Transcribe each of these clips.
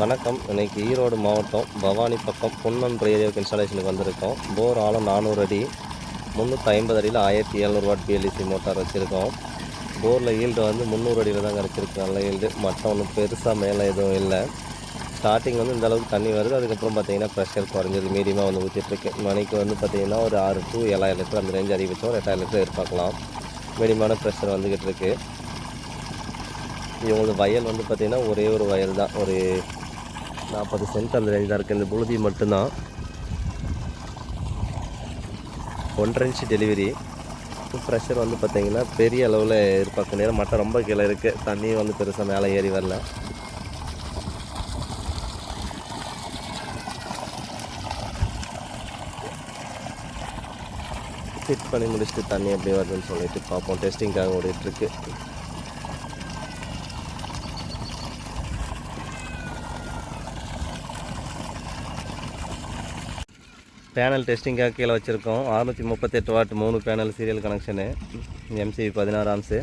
வணக்கம். இன்றைக்கி ஈரோடு மாவட்டம் பவானி பக்கம் பொன்னன் ஏரியாவுக்கு இன்ஸ்டாலேஷனுக்கு வந்திருக்கோம். போர் ஆழம் நானூறு அடி முந்நூற்றி ஐம்பது அடியில் ஆயிரத்தி எழுநூறு வாட் பிஎல்இசி மோட்டார் வச்சுருக்கோம். போரில் ஈல்டு வந்து முந்நூறு அடியில் தான் கிடச்சிருக்கு நல்ல ஈல்டு மற்ற ஒன்றும் பெருசாக மேலே எதுவும் இல்லை. ஸ்டார்டிங் வந்து இந்த அளவுக்கு தண்ணி வருது. அதுக்கப்புறம் பார்த்தீங்கன்னா ப்ரெஷர் குறைஞ்சது. மீடியமாக வந்து ஊற்றிட்டுருக்கு மணிக்கு வந்து பார்த்தீங்கன்னா ஒரு ஆறு டூ ஏழாயிரம் லிட்டர் அந்த ரேஞ்ச் அதிகபட்சம் ஒரு எட்டாயிரம் லிட்டர் எதிர்பார்க்கலாம். மீடியமான ப்ரெஷர் வந்துக்கிட்டு இருக்குது இவங்களது வயல் வந்து பார்த்திங்கன்னா ஒரே ஒரு வயல் தான் ஒரு நாற்பது சென்ட் அந்த ரேஞ்ச் தான் இருக்குது இந்த புழுதி மட்டும்தான். ஒன்றரை இன்ச்சு டெலிவரி ப்ரெஷர் வந்து பார்த்திங்கன்னா பெரிய அளவில் எதிர்பார்க்க நேரம் மட்டம் ரொம்ப கீழே இருக்குது தண்ணியும் வந்து பெருசாக மேலே ஏறி வரல. ஃபிட் பண்ணி முடிச்சுட்டு தண்ணி எப்படி வருதுன்னு சொல்லிட்டு பார்ப்போம் டெஸ்டிங்காக ஓடிட்டுருக்கு பேனல் டெஸ்டிங்காக கீழே வச்சுருக்கோம். அறுநூற்றி முப்பத்தெட்டு வாட் மூணு பேனல் சீரியல் கனெக்ஷனு எம்சிவி பதினாறு ஆம்ஸு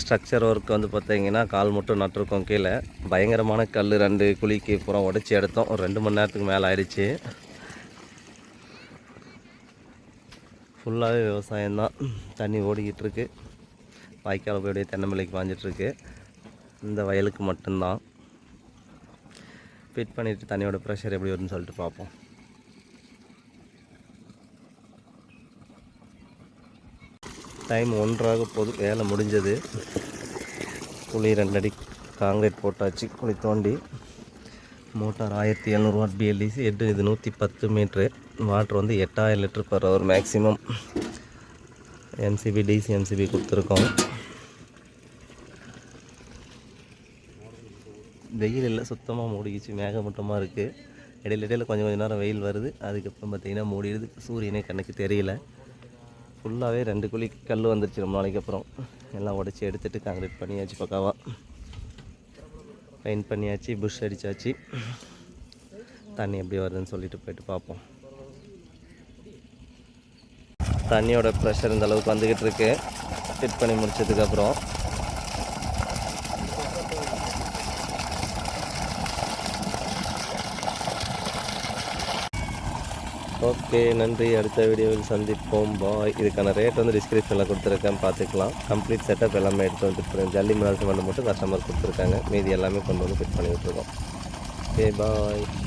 ஸ்ட்ரக்சர் ஒர்க் வந்து பார்த்தீங்கன்னா கால் மட்டும் நட்டுருக்கோம் கீழே. பயங்கரமான கல் ரெண்டு குழிக்கு பூரா உடச்சி எடுத்தோம். ஒரு ரெண்டு மணி நேரத்துக்கு மேலே ஆயிடுச்சு. ஃபுல்லாகவே விவசாயம் தான். தண்ணி ஓடிக்கிட்டு இருக்கு. வாய்க்கால் போய் அப்படியே தென்னம்பிள்ளைக்கு பாஞ்சிட்ருக்கு இந்த வயலுக்கு மட்டும்தான். ஃபிட் பண்ணிவிட்டு தண்ணியோட ப்ரெஷர் எப்படி வருதுன்னு சொல்லிட்டு பார்ப்போம் டைம் ஒன்றாக போது வேலை முடிஞ்சது. குழி ரெண்டடி காங்கிரீட் போட்டாச்சு குழி தோண்டி. மோட்டார் ஆயிரத்தி எழுநூறு வாட் பிஎல்டிசி எட்டு இது நூற்றி பத்து மீட்ரு. வாட்ரு வந்து எட்டாயிரம் litre per hour maximum MCB DC MCB கொடுத்துருக்கோம். வெயில் இல்லை சுத்தமாக மூடிக்கிச்சு மேகமூட்டமாக இருக்குது இடையில இடையில கொஞ்சம் கொஞ்சம் நேரம் வெயில் வருது. அதுக்கப்புறம் பார்த்திங்கன்னா மூடிடுது. சூரியனே கண்ணுக்கு தெரியல. ஃபுல்லாகவே ரெண்டு குழி கல் வந்துருச்சு ரொம்ப நாளைக்கு அப்புறம். எல்லாம் உடச்சி எடுத்துகிட்டு காங்கிரீட் பண்ணியாச்சு பக்காவாக பெயிண்ட் பண்ணியாச்சு புஷ் அடித்தாச்சு தண்ணி எப்படி வருதுன்னு சொல்லிட்டு போயிட்டு பார்ப்போம். தண்ணியோட ப்ரெஷர் இந்த அளவுக்கு வந்துக்கிட்டு இருக்கு. ஃபிட் பண்ணி முடிச்சதுக்கப்புறம் ஓகே நன்றி. அடுத்த வீடியோவில் சந்திப்போம். பாய். இதுக்கான ரேட் வந்து டிஸ்கிரிப்ஷனில் கொடுத்துருக்கேன். பார்த்துக்கலாம். கம்ப்ளீட் செட்டப் எல்லாமே எடுத்து வந்துருக்கேன் ஜல்லி மினாசி மட்டும் மட்டும் கஸ்டமர் கொடுத்துருக்காங்க. மீதி எல்லாமே கொண்டு வந்து ஃபிட் பண்ணி விட்ருக்கோம் ஓகே பாய்